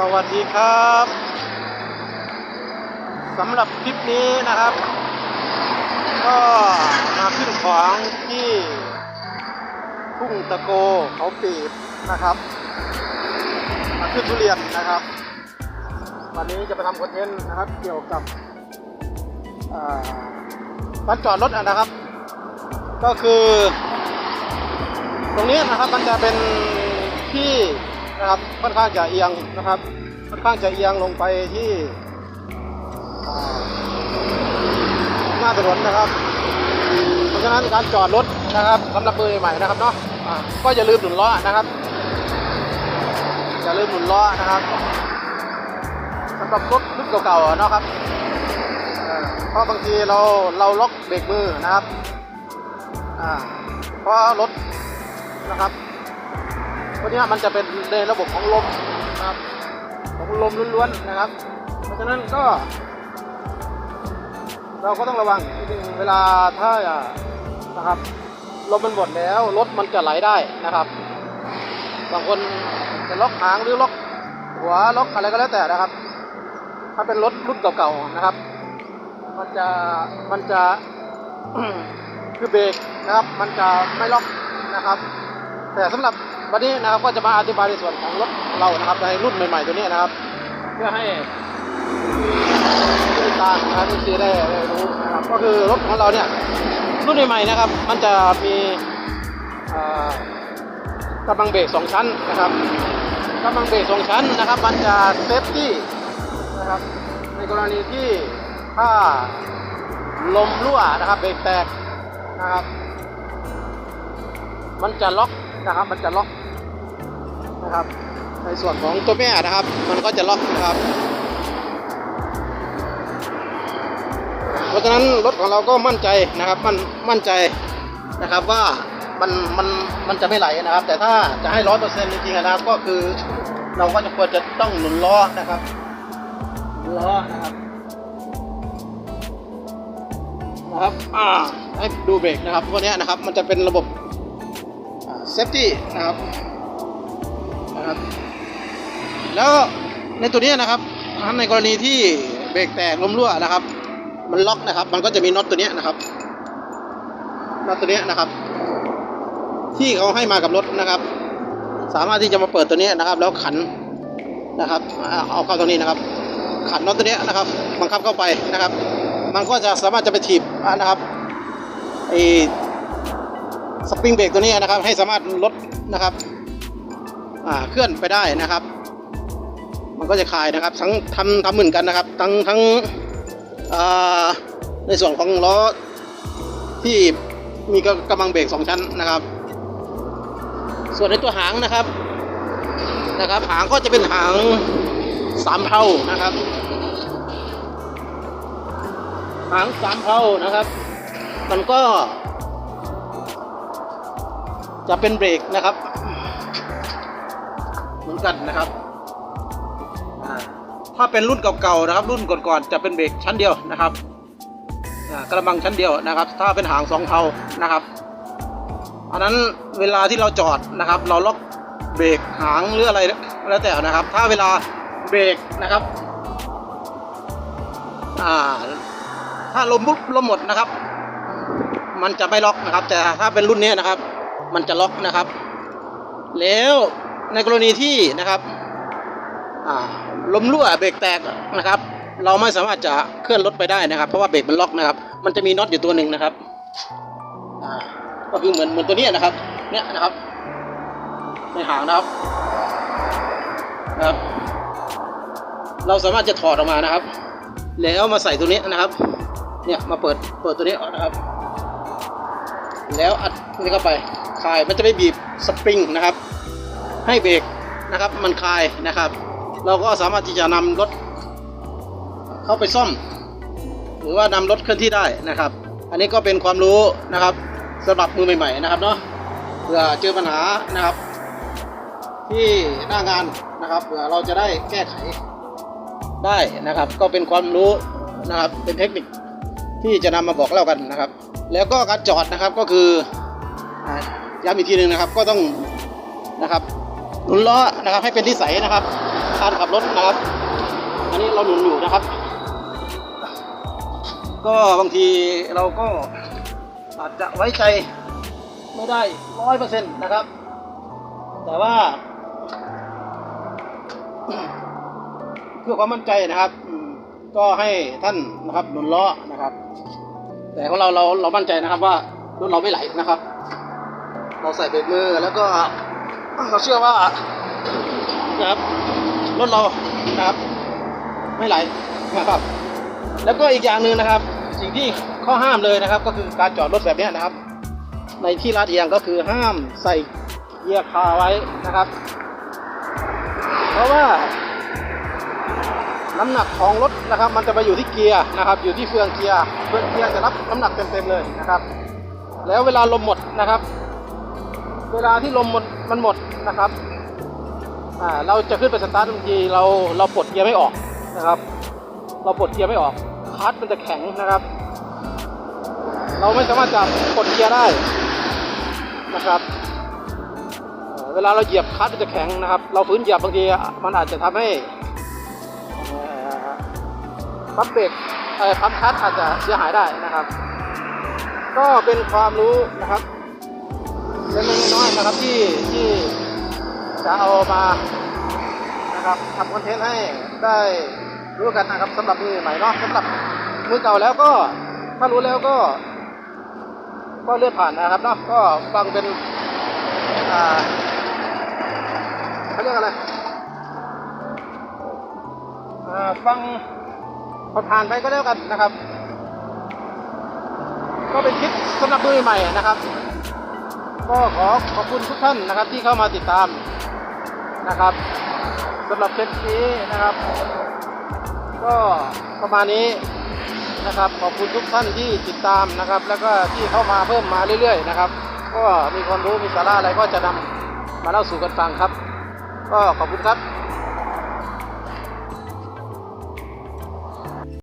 สวัสดีครับสำหรับคลิปนี้นะครับ ก็มาขึ้นของที่ทุ่งตะโกเขาปีบนะครับ มาขึ้นทุเรียนนะครับ วันนี้จะไปทำคอนเทนต์นะครับ เกี่ยวกับอ่าการจอดรถนะครับ ก็คือ ตรงนี้นะครับมันจะเป็นที่ นะครับ ค่อนข้างจะเอียงนะครับ ค่อนข้างจะเอียงลงไปที่หน้าถนนนะครับ เพราะฉะนั้นการจอดรถนะครับสำหรับมือใหม่นะครับเนาะอ่าก็อย่าลืมหนุนล้อนะครับอย่าลืมหนุนล้อนะครับสำหรับรถรุ่นเก่าๆเนาะครับเพราะบางทีเราเราล็อกเบรกมือนะครับเพราะรถนะครับ วเนี้ยมันจะเป็นในระบบของลมนะครับของลมล้วนๆนะครับ เพราะฉะนั้นก็ เราก็ต้องระวังนิดนึงเวลาถ้านะครับลมมันหมดแล้วรถมันจะไหลได้นะครับบางคนจะล็อกหางหรือล็อกหัวล็อกอะไรก็แล้วแต่นะครับ ถ้าเป็นรถรุ่นเก่าๆนะครับ มันจะมันจะคือเบรกนะครับ มันจะไม่ล็อกนะครับ แต่สำหรับวันนี้นะครับก็จะมาอธิบายในส่วนของรถเรานะครับในรุ่นใหม่ๆตัวนี้นะครับ เพื่อให้ผู้ติดตามนะครับทุกทีได้ได้รู้นะครับก็คือรถของเราเนี่ยรุ่นใหม่ๆนะครับ มันจะมีกำลังเบรกสองชั้นนะครับกำลังเบรกสองชั้นนะครับ มันจะเซฟตี้นะครับในกรณีที่ถ้าลมรั่วนะครับเบรกแตกนะครับ มันจะล็อก นะครับ มันจะล็อกนะครับ ในส่วนของตัวแม่นะครับ มันก็จะล็อกนะครับ เพราะฉะนั้นรถของเราก็มั่นใจนะครับ มันมั่นใจนะครับว่ามันมันมันจะไม่ไหลนะครับ แต่ถ้าจะให้ร้อยเปอร์เซ็นต์จริงๆนะครับ ก็คือเราก็จะควรจะต้องหนุนล้อนะครับหนุนล้อนะครับนะครับอ่าให้ดูเบรกนะครับพวกนี้นะครับ มันจะเป็นระบบ เซฟตี้นะครับนะครับ แล้วในตัวนี้นะครับในกรณีที่เบรกแตกลมรั่วนะครับ มันล็อกนะครับ มันก็จะมีน็อตตัวนี้นะครับน็อตตัวนี้นะครับ ที่เขาให้มากับรถนะครับ สามารถที่จะมาเปิดตัวนี้นะครับ แล้วขันนะครับ เอาเข้าตรงนี้นะครับ ขันน็อตตัวนี้นะครับ บังคับเข้าไปนะครับ มันก็จะสามารถจะไปถีบนะครับไอ สปริงเบรกตัวนี้นะครับ ให้สามารถลดนะครับเคลื่อนไปได้นะครับ มันก็จะคลายนะครับ ทั้งทำทำเหมือนกันนะครับ ทั้งทั้งในส่วนของล้อที่มีกกำลังเบรกสองชั้นนะครับ ส่วนในตัวหางนะครับนะครับ หางก็จะเป็นหางสามเพลานะครับ หางสามเพลานะครับ มันก็ จะเป็นเบรกนะครับ เหมือนกันนะครับ ถ้าเป็นรุ่นเก่าๆนะครับ รุ่นก่อนๆจะเป็นเบรกชั้นเดียวนะครับกระบังชั้นเดียวนะครับ ถ้าเป็นหางสองเทานะครับอันนั้นเวลาที่เราจอดนะครับ เราล็อกเบรกหางหรืออะไรแล้วแต่นะครับ ถ้าเวลาเบรกนะครับถ้าลมปุ๊บลมหมดนะครับ มันจะไม่ล็อกนะครับ แต่ถ้าเป็นรุ่นนี้นะครับ มันจะล็อกนะครับ แล้วในกรณีที่นะครับอ่าลมรั่วเบรกแตกนะครับ เราไม่สามารถจะเคลื่อนรถไปได้นะครับ เพราะว่าเบรกมันล็อกนะครับ มันจะมีน็อตอยู่ตัวหนึ่งนะครับก็คือเหมือนเหมือนตัวนี้นะครับ เนี่ยนะครับในหางนะครับนะครับ เราสามารถจะถอดออกมานะครับ แล้วมาใส่ตัวนี้นะครับ เนี่ยมาเปิดเปิดตัวนี้ออกนะครับ แล้วอัดนี่เข้าไป คลายมันจะไม่บีบสปริงนะครับ ให้เบรกนะครับมันคลายนะครับ เราก็สามารถที่จะนำรถเข้าไปซ่อม หรือว่านำรถเคลื่อนที่ได้นะครับ อันนี้ก็เป็นความรู้นะครับสำหรับมือใหม่ ๆ นะครับเนาะเผื่อเจอปัญหานะครับ ที่หน้างานนะครับเผื่อเราจะได้แก้ไขได้นะครับ ก็เป็นความรู้นะครับเป็นเทคนิคที่จะนำมาบอกเล่ากันนะครับ แล้วก็การจอดนะครับก็คือ ย้ำอีกทีหนึ่งนะครับ ก็ต้องนะครับหนุนล้อนะครับ ให้เป็นนิสัยนะครับการขับรถนะครับ อันนี้เราหนุนอยู่นะครับ ก็บางทีเราก็อาจจะไว้ใจไม่ได้ร้อยเปอร์เซ็นต์นะครับ แต่ว่า เพื่อความมั่นใจนะครับ ก็ให้ท่านนะครับหนุนล้อนะครับ แต่ของเราเราเรามั่นใจนะครับว่ารถเราไม่ไหลนะครับ เราใส่เบรกมือแล้วก็เราเชื่อว่านะครับรถเรานะครับ ไม่ไหลนะครับ แล้วก็อีกอย่างหนึ่งนะครับ สิ่งที่ข้อห้ามเลยนะครับ ก็คือการจอดรถแบบนี้นะครับ ในที่ลาดเอียงก็คือห้ามใส่เกียร์คาไว้นะครับ เพราะว่าน้ำหนักของรถนะครับ มันจะไปอยู่ที่เกียร์นะครับ อยู่ที่เฟืองเกียร์เฟืองเกียร์จะรับน้ำหนักเต็มๆเลยนะครับ แล้วเวลาลมหมดนะครับ เวลาที่ลมหมดมันหมดนะครับอ่าเราจะขึ้นไปสตาร์ทบางทีเราเราปลดเกียร์ไม่ออกนะครับ เราปลดเกียร์ไม่ออกคลัตช์มันจะแข็งนะครับ เราไม่สามารถจะปลดเกียร์ได้นะครับเวลาเราเหยียบคลัตช์มันจะแข็งนะครับ เราฝืนเหยียบบางทีมันอาจจะทำให้ปั๊มเบรกเอ่อปั๊มคลัตช์อาจจะเสียหายได้นะครับ ก็เป็นความรู้นะครับ เล็กๆน้อยๆนะครับที่ที่จะเอามานะครับทำคอนเทนต์ให้ได้รู้กันนะครับสำหรับมือใหม่เนาะสำหรับมือเก่าแล้วก็ถ้ารู้แล้วก็ ก็เลื่อนผ่านนะครับเนาะก็ฟังเป็นอ่าเขาเรียกอะไรอ่าฟังผ่านไปก็แล้วกันนะครับ ก็เป็นคลิปสำหรับมือใหม่นะครับ ก็ขอขอบคุณทุกท่านนะครับที่เข้ามาติดตามนะครับสำหรับคลิปนี้นะครับ ก็ประมาณนี้นะครับ ขอบคุณทุกท่านที่ติดตามนะครับ แล้วก็ที่เข้ามาเพิ่มมาเรื่อยๆนะครับ ก็มีความรู้มีสาระอะไรก็จะนำมาเล่าสู่กันฟังครับ ก็ขอบคุณครับ